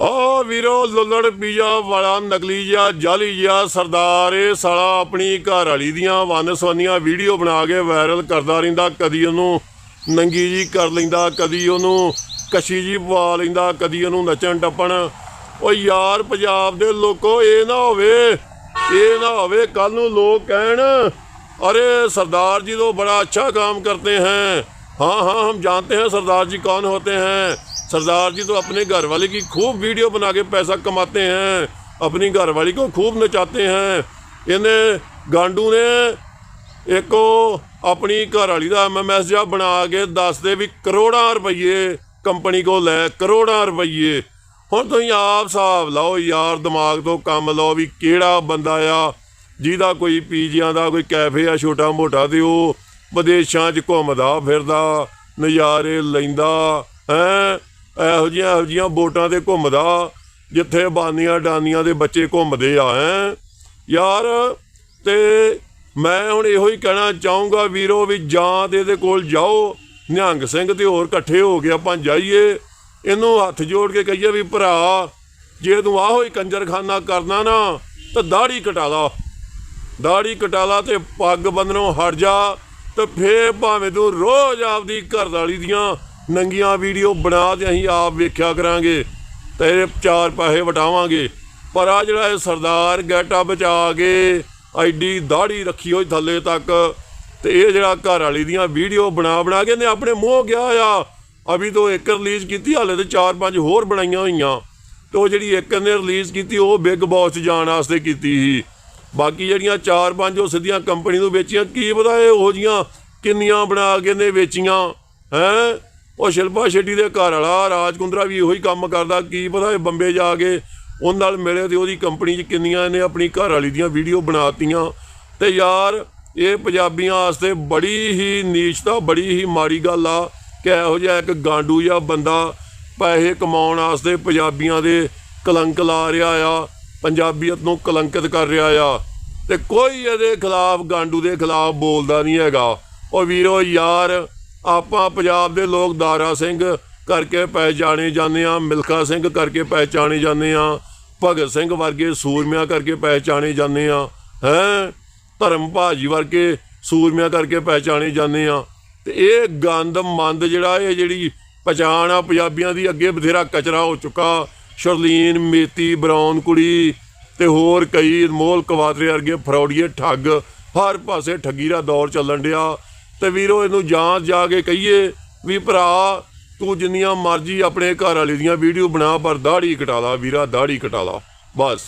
ਓ ਵੀਰੋ, ਲੁੱਲੜ ਪੀਜਾ ਵਾਲਾ, ਨਕਲੀ ਜਿਹਾ, ਜਾਲੀ ਜਿਹਾ ਸਰਦਾਰ, ਇਹ ਸਾਲਾ ਆਪਣੀ ਘਰ ਵਾਲੀ ਦੀਆਂ ਵਨਸਵਨੀਆਂ ਵੀਡੀਓ ਬਣਾ ਕੇ ਵਾਇਰਲ ਕਰਦਾ ਰਹਿੰਦਾ, ਕਦੀ ਉਹਨੂੰ ਨੰਗੀ ਜੀ ਕਰ ਲੈਂਦਾ, ਕਦੀ ਉਹਨੂੰ ਕਸ਼ੀ ਜੀ ਪਵਾ ਲੈਂਦਾ, ਕਦੀ ਉਹਨੂੰ ਨੱਚਣ ਟੱਪਣ ਉਹ ਯਾਰ, ਪੰਜਾਬ ਦੇ ਲੋਕੋ, ਇਹ ਨਾ ਹੋਵੇ, ਇਹ ਨਾ ਹੋਵੇ ਕੱਲ ਨੂੰ ਲੋਕ ਕਹਿਣ, ਅਰੇ ਸਰਦਾਰ ਜੀ ਤੋਂ ਬੜਾ ਅੱਛਾ ਕੰਮ ਕਰਦੇ ਹੈ। ਹਾਂ ਹਾਂ, ਹਮ ਜਾਣਦੇ ਹੈ ਸਰਦਾਰ ਜੀ ਕੌਣ ਹੋਤੇ ਹੈ। सरदार जी तो अपने घर वाले की खूब वीडियो बना के पैसा कमाते हैं अपनी घर वाली को खूब नचाते हैं इन्हें गांडू ने ਇੱਕ ਉਹ ਆਪਣੀ ਘਰ ਵਾਲੀ ਦਾ ਐਮਐਮਐਸ ਜਿਹਾ ਬਣਾ ਕੇ ਦੱਸਦੇ ਵੀ ਕਰੋੜਾਂ ਰੁਪਏ ਕੰਪਨੀ ਕੋ ਲੈ ਕਰੋੜਾਂ ਰੁਪਏ ਹੁਣ ਤੁਸੀਂ ਆਪ ਹਿਸਾਬ ਲਾਓ ਯਾਰ ਦਿਮਾਗ ਤੋਂ ਕੰਮ ਲਓ ਵੀ ਕਿਹੜਾ ਬੰਦਾ ਆ ਜਿਹਦਾ ਕੋਈ ਪੀਜੀਆਂ ਦਾ ਕੋਈ ਕੈਫੇ ਆ ਛੋਟਾ ਮੋਟਾ ਤੇ ਉਹ ਵਿਦੇਸ਼ਾਂ 'ਚ ਘੁੰਮਦਾ ਫਿਰਦਾ ਨਜ਼ਾਰੇ ਲੈਂਦਾ ਹੈ ਇਹੋ ਜਿਹੀਆਂ ਇਹੋ ਜਿਹੀਆਂ ਬੋਟਾਂ ਤੇ ਘੁੰਮਦਾ, ਜਿੱਥੇ ਬਾਨੀਆਂ ਡਾਨੀਆਂ ਦੇ ਬੱਚੇ ਘੁੰਮਦੇ ਆ, ਹੈ। ਯਾਰ, ਤੇ ਮੈਂ ਹੁਣ ਇਹੋ ਹੀ ਕਹਿਣਾ ਚਾਹੂੰਗਾ ਵੀਰੋ ਵੀ ਜਾਂ ਤੇ ਇਹਦੇ ਕੋਲ ਜਾਓ। ਨਿਹੰਗ ਸਿੰਘ ਤੇ ਹੋਰ ਇਕੱਠੇ ਹੋ ਕੇ ਆਪਾਂ ਜਾਈਏ। ਇਹਨੂੰ ਹੱਥ ਜੋੜ ਕੇ ਕਹੀਏ ਵੀ ਭਰਾ, ਜੇ ਤੂੰ ਆਹੋ ਹੀ ਕੰਜਰਖਾਨਾ ਕਰਨਾ ਨਾ, ਤਾਂ ਦਾੜੀ ਕਟਾ ਲਾ। ਦਾੜੀ ਕਟਾ ਲਾ ਤੇ ਪੱਗ ਬੰਨਣੋਂ ਹਟ ਜਾ ਤੇ ਫੇਰ ਭਾਵੇਂ ਤੂੰ ਰੋਜ਼ ਆਪਦੀ ਘਰਦਾਲੀ ਦੀਆਂ ਨੰਗੀਆਂ ਵੀਡੀਓ ਬਣਾ ਤੇ ਅਸੀਂ ਆਪ ਵੇਖਿਆ ਕਰਾਂਗੇ ਤੇਰੇ ਚਾਰ ਪੈਸੇ ਵਟਾਵਾਂਗੇ। ਪਰ ਆ ਜਿਹੜਾ ਇਹ ਸਰਦਾਰ ਗੈਟਾ ਬਚਾ ਕੇ ਐਡੀ ਦਾੜੀ ਰੱਖੀ ਹੋਈ ਥੱਲੇ ਤੱਕ ਤੇ ਇਹ ਜਿਹੜਾ ਘਰ ਵਾਲੀ ਦੀਆਂ ਵੀਡੀਓ ਬਣਾ ਬਣਾ ਕੇ ਨੇ ਆਪਣੇ ਮੂੰਹ ਗਿਆ ਆ, ਅਭੀ ਤੋਂ ਇੱਕ ਰਿਲੀਜ਼ ਕੀਤੀ, ਹਾਲੇ ਤੇ ਚਾਰ ਪੰਜ ਹੋਰ ਬਣਾਈਆਂ ਹੋਈਆਂ। ਤੇ ਉਹ ਜਿਹੜੀ ਇੱਕ ਨੇ ਰਿਲੀਜ਼ ਕੀਤੀ, ਉਹ ਬਿਗ ਬੌਸ 'ਚ ਜਾਣ ਵਾਸਤੇ ਕੀਤੀ ਸੀ। ਬਾਕੀ ਜਿਹੜੀਆਂ ਚਾਰ ਪੰਜ ਉਹ ਸਿੱਧੀਆਂ ਕੰਪਨੀ ਨੂੰ ਵੇਚੀਆਂ, ਕੀ ਪਤਾ ਇਹ ਉਹ ਜੀਆਂ ਕਿੰਨੀਆਂ ਬਣਾ ਕੇ ਨੇ ਵੇਚੀਆਂ, ਹੈ? ਉਹ ਸ਼ਿਲਪਾ ਸ਼ੈਟੀ ਦੇ ਘਰ ਵਾਲਾ ਰਾਜਕੁੰਦਰਾ ਵੀ ਇਹੋ ਹੀ ਕੰਮ ਕਰਦਾ। ਕੀ ਪਤਾ ਇਹ ਬੰਬੇ ਜਾ ਕੇ ਉਹਨਾਂ ਨਾਲ ਮਿਲੇ ਤੇ ਉਹਦੀ ਕੰਪਨੀ 'ਚ ਕਿੰਨੀਆਂ ਨੇ ਆਪਣੀ ਘਰ ਵਾਲੀ ਦੀਆਂ ਵੀਡੀਓ ਬਣਾਤੀਆਂ। ਤੇ ਯਾਰ, ਇਹ ਪੰਜਾਬੀਆਂ ਵਾਸਤੇ ਬੜੀ ਹੀ ਨੀਚਤਾ, ਬੜੀ ਹੀ ਮਾੜੀ ਗੱਲ ਆ ਕਿ ਇਹੋ ਜਿਹਾ ਇੱਕ ਗਾਂਡੂ ਜਿਹਾ ਬੰਦਾ ਪੈਸੇ ਕਮਾਉਣ ਵਾਸਤੇ ਪੰਜਾਬੀਆਂ ਦੇ ਕਲੰਕ ਲਾ ਰਿਹਾ ਆ, ਪੰਜਾਬੀਅਤ ਨੂੰ ਕਲੰਕਿਤ ਕਰ ਰਿਹਾ ਆ। ਤੇ ਕੋਈ ਇਹਦੇ ਖਿਲਾਫ, ਗਾਂਡੂ ਦੇ ਖਿਲਾਫ ਬੋਲਦਾ ਨਹੀਂ ਹੈਗਾ। ਉਹ ਵੀਰੋ, ਯਾਰ ਆਪਾਂ ਪੰਜਾਬ ਦੇ ਲੋਕ ਦਾਰਾ ਸਿੰਘ ਕਰਕੇ ਪਹਿਚਾਣੇ ਜਾਂਦੇ ਆ ਮਿਲਖਾ ਸਿੰਘ ਕਰਕੇ ਪਹਿਚਾਣੇ ਜਾਂਦੇ ਆ ਭਗਤ ਸਿੰਘ ਵਰਗੇ ਸੂਰਮਿਆਂ ਕਰਕੇ ਪਹਿਚਾਣੇ ਜਾਂਦੇ ਆ ਹੈ? ਧਰਮ ਭਾਜੀ ਵਰਗੇ ਸੂਰਮਿਆਂ ਕਰਕੇ ਪਹਿਚਾਣੇ ਜਾਂਦੇ ਆ ਤੇ ਇਹ ਗੰਦ ਮੰਦ ਜਿਹੜਾ ਇਹ ਜਿਹੜੀ ਪਛਾਣ ਆ ਪੰਜਾਬੀਆਂ ਦੀ, ਅੱਗੇ ਬਥੇਰਾ ਕਚਰਾ ਹੋ ਚੁੱਕਾ। ਸ਼ਰਲੀਨ, ਮੇਤੀ ਬਰਾਉਨ ਕੁੜੀ ਤੇ ਹੋਰ ਕਈ ਮੋਲ ਕਵਾਤਰੇ ਵਰਗੇ ਫਰੌੜੀਏ ਠੱਗ ਹਰ ਪਾਸੇ ਠੱਗੀ ਦਾ ਦੌਰ ਚੱਲਣ ਡਿਆ। ਤੇ ਵੀਰੋ, ਇਹਨੂੰ ਜਾਂ ਜਾ ਕੇ ਕਹੀਏ ਵੀ ਭਰਾ, ਤੂੰ ਜਿੰਨੀਆਂ ਮਰਜ਼ੀ ਆਪਣੇ ਘਰ ਵਾਲੇ ਦੀਆਂ ਵੀਡੀਓ ਬਣਾ, ਪਰ ਦਾੜੀ ਕਟਾ ਲਾ, ਵੀਰਾ ਦਾੜੀ ਕਟਾ ਲਾ। ਬਸ।